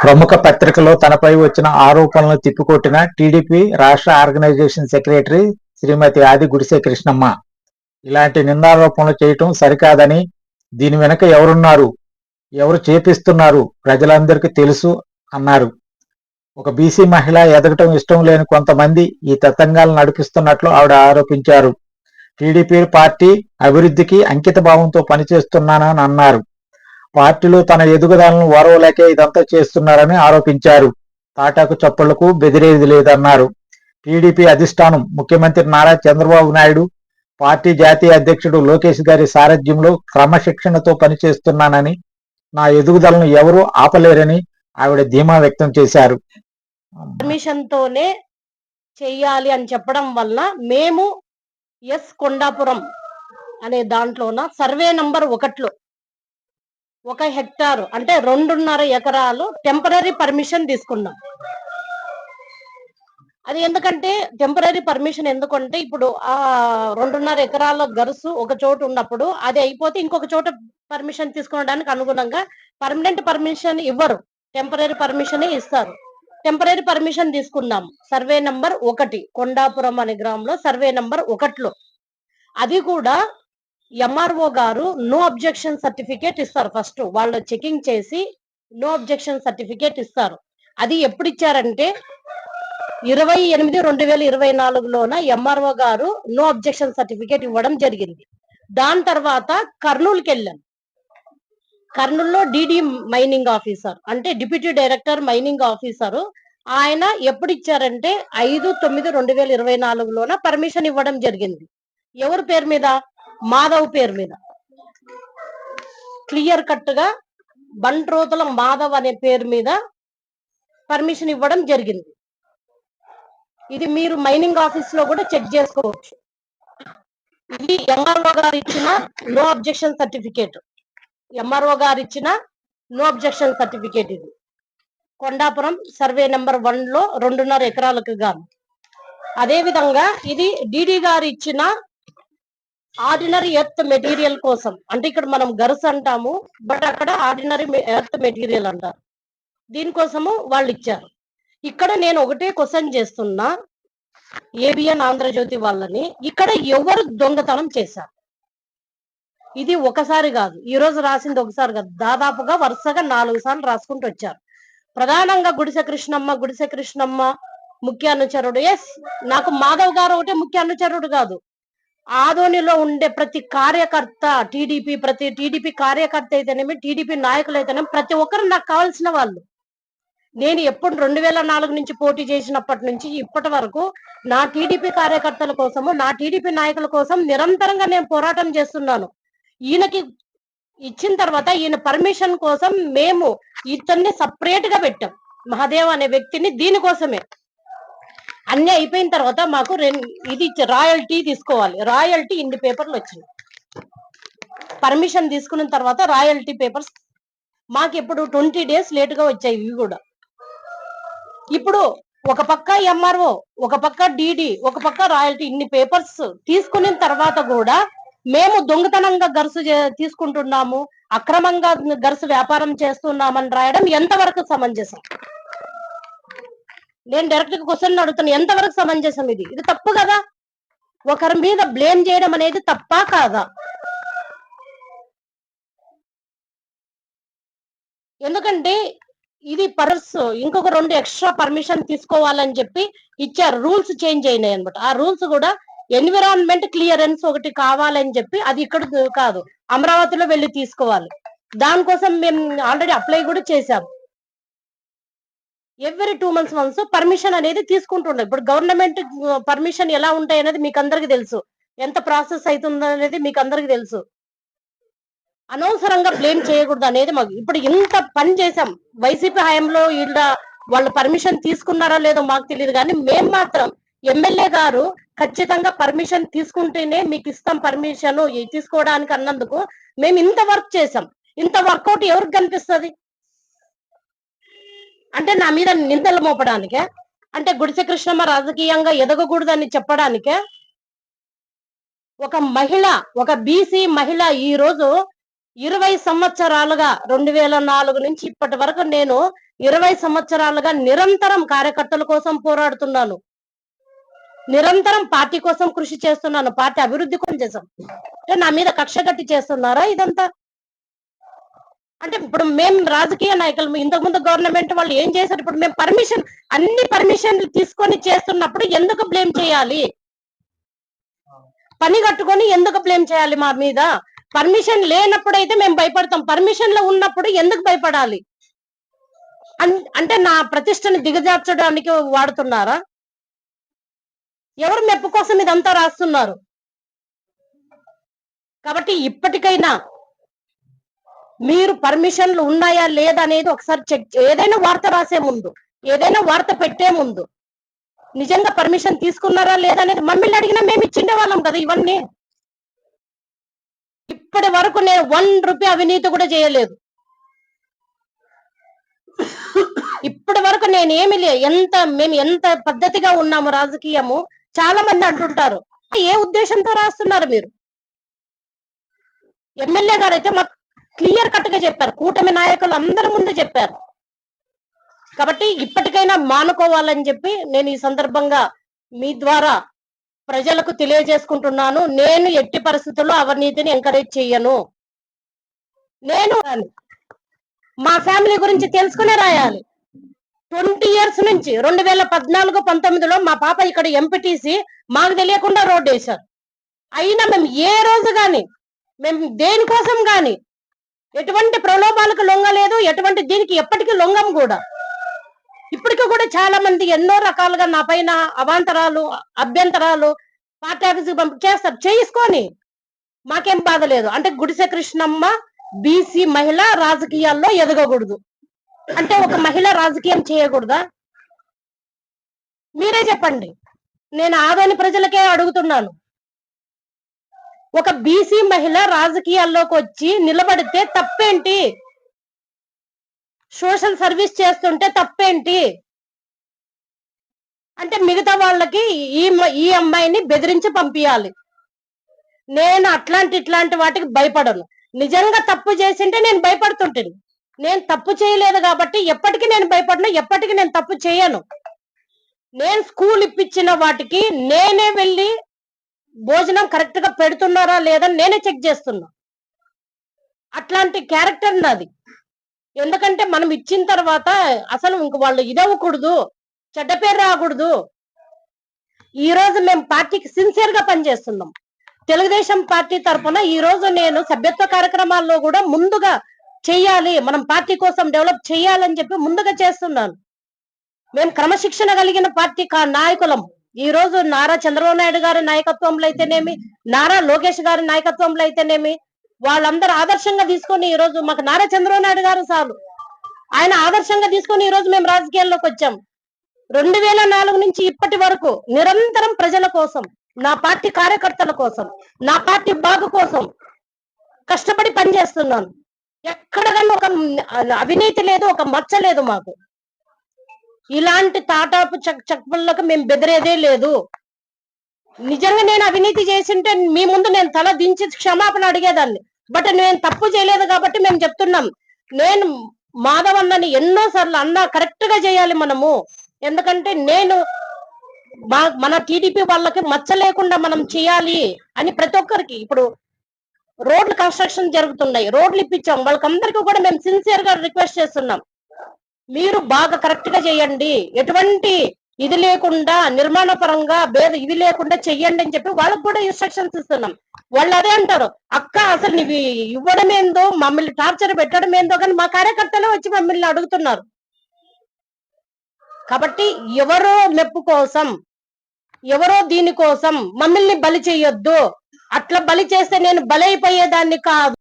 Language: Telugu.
ప్రముఖ పత్రికలో తనపై వచ్చిన ఆరోపణలను తిప్పికొట్టిన టీడీపీ రాష్ట్ర ఆర్గనైజేషన్ సెక్రటరీ శ్రీమతి ఆది గుడిసే కృష్ణమ్మ ఇలాంటి నిందారోపణలు చేయటం సరికాదని దీని వెనుక ఎవరున్నారు? ఎవరు చేపిస్తున్నారు? ప్రజలందరికీ తెలుసు అన్నారు. ఒక బీసీ మహిళ ఎదగటం ఇష్టం లేని కొంతమంది ఈ తతంగాలను నడిపిస్తున్నట్లు ఆవిడ ఆరోపించారు. టీడీపీ పార్టీ అభివృద్ధికి అంకిత భావంతో పనిచేస్తున్నానని అన్నారు. పార్టీలో తన ఎదుగుదలను ఓరవలేకే ఇదంతా చేస్తున్నారని ఆరోపించారు. తాటాకు చప్పళ్ళకు బెదిరేది లేదన్నారు. టీడీపీ అధిష్టానం ముఖ్యమంత్రి నారా చంద్రబాబు నాయుడు పార్టీ జాతీయ అధ్యక్షుడు లోకేష్ గారి సారథ్యంలో క్రమశిక్షణతో పనిచేస్తున్నానని నా ఎదుగుదలను ఎవరూ ఆపలేరని ఆవిడ ధీమా వ్యక్తం చేశారు. పర్మిషన్ తోనే చెయ్యాలి అని చెప్పడం వల్ల మేము ఎస్ కొండాపురం అనే దాంట్లోన సర్వే నంబర్ ఒకట్లో ఒక హెక్టార్ అంటే రెండున్నర ఎకరాలు టెంపరీ పర్మిషన్ తీసుకున్నాం. అది ఎందుకంటే టెంపరీ పర్మిషన్ ఎందుకంటే ఇప్పుడు ఆ రెండున్నర ఎకరాల గరుసు ఒక చోటు ఉన్నప్పుడు అది అయిపోతే ఇంకొక చోట పర్మిషన్ తీసుకోవడానికి అనుగుణంగా పర్మనెంట్ పర్మిషన్ ఇవ్వరు. టెంపరీ పర్మిషన్ ఇస్తారు. టెంపరీ పర్మిషన్ తీసుకున్నాం. సర్వే నంబర్ ఒకటి కొండాపురం అనే గ్రామంలో సర్వే నంబర్ ఒకటిలో. అది కూడా ఎంఆర్ఓ గారు నో అబ్జెక్షన్ సర్టిఫికేట్ ఇస్తారు ఫస్ట్ వాళ్ళు చెకింగ్ చేసి నో అబ్జెక్షన్ సర్టిఫికేట్ ఇస్తారు. అది ఎప్పుడు ఇచ్చారంటే ఇరవై ఎనిమిది రెండు వేల ఇరవై నాలుగులోన ఎంఆర్ఓ గారు నో అబ్జెక్షన్ సర్టిఫికేట్ ఇవ్వడం జరిగింది. దాని తర్వాత కర్నూలుకి వెళ్ళాం. కర్నూలులో డిడి మైనింగ్ ఆఫీసర్ అంటే డిప్యూటీ డైరెక్టర్ మైనింగ్ ఆఫీసర్ ఆయన ఎప్పుడు ఇచ్చారంటే ఐదు తొమ్మిది రెండు వేల ఇరవై నాలుగులోన పర్మిషన్ ఇవ్వడం జరిగింది. ఎవరి పేరు మీద? మాధవ్ పేరు మీద. క్లియర్ కట్గా బంట్రోతుల మాధవ్ అనే పేరు మీద పర్మిషన్ ఇవ్వడం జరిగింది. ఇది మీరు మైనింగ్ ఆఫీస్లో కూడా చెక్ చేసుకోవచ్చు. ఇది ఎంఆర్ఓ గారు ఇచ్చిన నో అబ్జెక్షన్ సర్టిఫికేట్ ఎంఆర్ఓ గారు ఇచ్చిన నో అబ్జెక్షన్ సర్టిఫికేట్ ఇది. కొండాపురం సర్వే నెంబర్ వన్లో రెండున్నర ఎకరాలకు గాను. అదేవిధంగా ఇది డిడి గారు ఇచ్చిన ఆర్డినరీ ఎర్త్ మెటీరియల్ కోసం. అంటే ఇక్కడ మనం గర్స్ అంటాము బట్ అక్కడ ఆర్డినరీ ఎర్త్ మెటీరియల్ అంటారు. దీనికోసము వాళ్ళు ఇచ్చారు. ఇక్కడ నేను ఒకటే క్వశ్చన్ చేస్తున్నా ఏబిఎన్ ఆంధ్రజ్యోతి వాళ్ళని. ఇక్కడ ఎవరు దొంగతనం చేశారు? ఇది ఒకసారి కాదు ఈ రోజు రాసింది ఒకసారి కాదు. దాదాపుగా వరుసగా నాలుగు సార్లు రాసుకుంటూ వచ్చారు. ప్రధానంగా గుడిసె కృష్ణమ్మ గుడిసె కృష్ణమ్మ ముఖ్య అనుచరుడు ఎస్ నాకు మాధవ్ గారు ఒకటే ముఖ్య అనుచరుడు కాదు. ఆదోనిలో ఉండే ప్రతి కార్యకర్త టీడీపీ ప్రతి టీడీపీ కార్యకర్త అయితేనేమి టీడీపీ నాయకులు అయితేనేమి ప్రతి ఒక్కరు నాకు కావాల్సిన వాళ్ళు. నేను ఎప్పుడు రెండు వేల నాలుగు నుంచి పోటీ చేసినప్పటి నుంచి ఇప్పటి వరకు నా టీడీపీ కార్యకర్తల కోసము నా టీడీపీ నాయకుల కోసం నిరంతరంగా నేను పోరాటం చేస్తున్నాను. ఈయనకి ఇచ్చిన తర్వాత ఈయన పర్మిషన్ కోసం మేము ఇతన్ని సపరేట్గా పెట్టాం. మహాదేవ్ అనే వ్యక్తిని దీనికోసమే. అన్ని అయిపోయిన తర్వాత మాకు ఇది రాయల్టీ తీసుకోవాలి. రాయల్టీ ఇన్ని పేపర్లు వచ్చింది పర్మిషన్ తీసుకున్న తర్వాత రాయల్టీ పేపర్స్ మాకు ఇప్పుడు ట్వంటీ డేస్ లేట్గా వచ్చాయి ఇవి కూడా. ఇప్పుడు ఒక పక్క ఎంఆర్ఓ ఒక పక్క డిడి ఒక పక్క రాయల్టీ ఇన్ని పేపర్స్ తీసుకున్న తర్వాత కూడా మేము దొంగతనంగా గరుసు తీసుకుంటున్నాము. అక్రమంగా గరుసు వ్యాపారం చేస్తున్నామని రాయడం ఎంతవరకు సమంజసం? నేను డైరెక్ట్గా క్వశ్చన్ అడుగుతాను. ఎంతవరకు సమంజసం ఇది? ఇది తప్పు కదా? ఒకరి మీద బ్లేమ్ చేయడం అనేది తప్పా కాదా? ఎందుకంటే ఇది పర్స్ ఇంకొక రెండు ఎక్స్ట్రా పర్మిషన్ తీసుకోవాలని చెప్పి ఇచ్చారు. రూల్స్ చేంజ్ అయినాయి అనమాట ఆ రూల్స్ కూడా ఎన్విరాన్మెంట్ క్లియరెన్స్ ఒకటి కావాలని చెప్పి అది ఇక్కడ కాదు. అమరావతిలో వెళ్ళి తీసుకోవాలి. దానికోసం మేము ఆల్రెడీ అప్లై కూడా చేశాము every two months once permission అనేది తీసుకుంటుండే. ఇప్పుడు గవర్నమెంట్ పర్మిషన్ ఎలా ఉంటాయి అనేది మీకు అందరికి తెలుసు. ఎంత ప్రాసెస్ అవుతుందో అనేది మీకు అందరికి తెలుసు. అనవసరంగా బ్లేమ్ చేయకూడదు అనేది మాకు. ఇప్పుడు ఇంత పని చేసాం వైసీపీ హయాంలో వీళ్ళ వాళ్ళు పర్మిషన్ తీసుకున్నారా లేదో మాకు తెలియదు కానీ మేం మాత్రం ఎమ్మెల్యే గారు ఖచ్చితంగా పర్మిషన్ తీసుకుంటేనే మీకు ఇస్తాం పర్మిషన్ తీసుకోవడానికి అన్నందుకు మేము ఇంత వర్క్ చేసాం ఇంత వర్కౌట్ ఎవరికి కనిపిస్తుంది? అంటే నా మీద నిందలు మోపడానికే? అంటే గుడిసె కృష్ణమ్మ రాజకీయంగా ఎదగకూడదని చెప్పడానికే? ఒక మహిళ ఒక బీసీ మహిళ ఈ రోజు ఇరవై సంవత్సరాలుగా రెండు వేల నాలుగు నుంచి ఇప్పటి వరకు నేను ఇరవై సంవత్సరాలుగా నిరంతరం కార్యకర్తల కోసం పోరాడుతున్నాను. నిరంతరం పార్టీ కోసం కృషి చేస్తున్నాను పార్టీ అభివృద్ధి కోసం చేశాం అంటే నా మీద కక్ష గట్టి చేస్తున్నారా ఇదంతా? అంటే ఇప్పుడు మేము రాజకీయ నాయకులు ఇంతకు ముందు గవర్నమెంట్ వాళ్ళు ఏం చేశారు? ఇప్పుడు మేము పర్మిషన్ అన్ని పర్మిషన్లు తీసుకొని చేస్తున్నప్పుడు ఎందుకు బ్లేమ్ చేయాలి? పని కట్టుకొని ఎందుకు బ్లేమ్ చేయాలి మా మీద? పర్మిషన్ లేనప్పుడైతే మేము భయపడతాం. పర్మిషన్లో ఉన్నప్పుడు ఎందుకు భయపడాలి? అంటే నా ప్రతిష్టని దిగజార్చడానికి వాడుతున్నారా? ఎవరు మెప్పు కోసం ఇదంతా రాస్తున్నారు? కాబట్టి ఇప్పటికైనా మీరు పర్మిషన్లు ఉన్నాయా లేదా అనేది ఒకసారి చెక్ ఏదైనా వార్త రాసే ముందు ఏదైనా వార్త పెట్టే ముందు నిజంగా పర్మిషన్ తీసుకున్నారా లేదా అనేది మమ్మల్ని అడిగినా మేము ఇచ్చిండే వాళ్ళం కదా ఇవన్నీ. ఇప్పటి వరకు నేను వన్ రూపీ అవినీతి కూడా చేయలేదు. ఇప్పటి వరకు నేను ఏమి లే ఎంత మేము ఎంత పద్ధతిగా ఉన్నాము రాజకీయము చాలా మంది అంటుంటారు. ఏ ఉద్దేశంతో రాస్తున్నారు మీరు? ఎమ్మెల్యే గారు అయితే మాకు క్లియర్ కట్గా చెప్పారు. కూటమి నాయకులు అందరి ముందు చెప్పారు. కాబట్టి ఇప్పటికైనా మానుకోవాలని చెప్పి నేను ఈ సందర్భంగా మీ ద్వారా ప్రజలకు తెలియజేసుకుంటున్నాను. నేను ఎట్టి పరిస్థితుల్లో అవినీతిని ఎంకరేజ్ చెయ్యను. నేను మా ఫ్యామిలీ గురించి తెలుసుకునే రాయాలి. ట్వంటీ ఇయర్స్ నుంచి రెండు వేల పద్నాలుగు పంతొమ్మిదిలో మా పాప ఇక్కడ ఎంపీటీసీ మాకు తెలియకుండా రోడ్డు వేశారు. అయినా మేము ఏ రోజు కానీ మేము దేనికోసం కానీ ఎటువంటి ప్రలోభాలకు లొంగలేదు ఎటువంటి దీనికి ఎప్పటికీ లొంగం కూడా. ఇప్పటికీ కూడా చాలా మంది ఎన్నో రకాలుగా నా పైన అవాంతరాలు అభ్యంతరాలు పార్టీ ఆఫీస్కి పంపి చేస్తారు. చేసుకొని మాకేం బాధ లేదు. అంటే గుడిసె కృష్ణమ్మ బీసీ మహిళ రాజకీయాల్లో ఎదగకూడదు. అంటే ఒక మహిళ రాజకీయం చేయకూడదా? మీరే చెప్పండి. నేను ఆదోని ప్రజలకే అడుగుతున్నాను. ఒక బీసీ మహిళ రాజకీయాల్లోకి వచ్చి నిలబడితే తప్పేంటి? సోషల్ సర్వీస్ చేస్తుంటే తప్పేంటి? అంటే మిగతా వాళ్ళకి ఈ ఈ అమ్మాయిని బెదిరించి పంపించాలి నేను అట్లాంటి ఇట్లాంటి వాటికి భయపడను. నిజంగా తప్పు చేసింటే నేను భయపడుతుంటాను. నేను తప్పు చేయలేదు కాబట్టి ఎప్పటికీ నేను భయపడను ఎప్పటికీ నేను తప్పు చేయను. నేను స్కూల్ ఇప్పించిన వాటికి నేనే వెళ్ళి భోజనం కరెక్ట్గా పెడుతున్నారా లేదా నేనే చెక్ చేస్తున్నా. అట్లాంటి క్యారెక్టర్ నాది. ఎందుకంటే మనం ఇచ్చిన తర్వాత అసలు ఇంక వాళ్ళు ఇదవ్వకూడదు చెడ్డ పేరు రాకూడదు. ఈ రోజు మేము పార్టీకి సిన్సియర్గా పనిచేస్తున్నాం. తెలుగుదేశం పార్టీ తరఫున ఈ రోజు నేను సభ్యత్వ కార్యక్రమాల్లో కూడా ముందుగా చెయ్యాలి మనం పార్టీ కోసం డెవలప్ చేయాలని చెప్పి ముందుగా చేస్తున్నాను. మేము క్రమశిక్షణ కలిగిన పార్టీ కా నాయకులం. ఈ రోజు నారా చంద్రబాబు నాయుడు గారి నాయకత్వంలో అయితేనేమి నారా లోకేష్ గారి నాయకత్వంలో అయితేనేమి వాళ్ళందరూ ఆదర్శంగా తీసుకొని ఈ రోజు మాకు నారా చంద్రబాబు నాయుడు గారు చాలు. ఆయన ఆదర్శంగా తీసుకొని ఈ రోజు మేము రాజకీయాల్లోకి వచ్చాం. రెండు వేల నాలుగు నుంచి ఇప్పటి వరకు నిరంతరం ప్రజల కోసం నా పార్టీ కార్యకర్తల కోసం నా పార్టీ బాగు కోసం కష్టపడి పనిచేస్తున్నాను. ఎక్కడ కానీ ఒక అవినీతి లేదు ఒక మచ్చ లేదు మాకు. ఇలాంటి తాటాపు చక్ చక్పళ్ళకు మేము బెదిరేదే లేదు. నిజంగా నేను అవినీతి చేసింటే మీ ముందు నేను తల దించి క్షమాపణ అడిగేదాన్ని. బట్ నేను తప్పు చేయలేదు కాబట్టి మేము చెప్తున్నాం. నేను మాధవ్ అన్నని ఎన్నో సార్లు అన్న కరెక్ట్గా చేయాలి మనము. ఎందుకంటే నేను మా- మన టీడీపీ వాళ్ళకి మచ్చ లేకుండా మనం చేయాలి అని ప్రతి ఒక్కరికి ఇప్పుడు రోడ్లు కన్స్ట్రక్షన్ జరుగుతున్నాయి. రోడ్లు ఇప్పించాం. వాళ్ళకందరికీ కూడా మేము సిన్సియర్గా రిక్వెస్ట్ చేస్తున్నాం. మీరు బాగా కరెక్ట్గా చేయండి. ఎటువంటి ఇది లేకుండా నిర్మాణ పరంగా భేద ఇది లేకుండా చెయ్యండి అని చెప్పి వాళ్ళకి కూడా ఇన్స్ట్రక్షన్స్ ఇస్తున్నాం. వాళ్ళు అదే అంటారు. అక్క అసలు నీవి ఇవ్వడం ఏందో మమ్మల్ని టార్చర్ పెట్టడం ఏందో కానీ మా కార్యకర్తలే వచ్చి మమ్మల్ని అడుగుతున్నారు. కాబట్టి ఎవరో మెప్పు కోసం ఎవరో దీనికోసం మమ్మల్ని బలి చేయొద్దు. అట్లా బలి చేస్తే నేను బలైపోయేదాన్ని కాదు.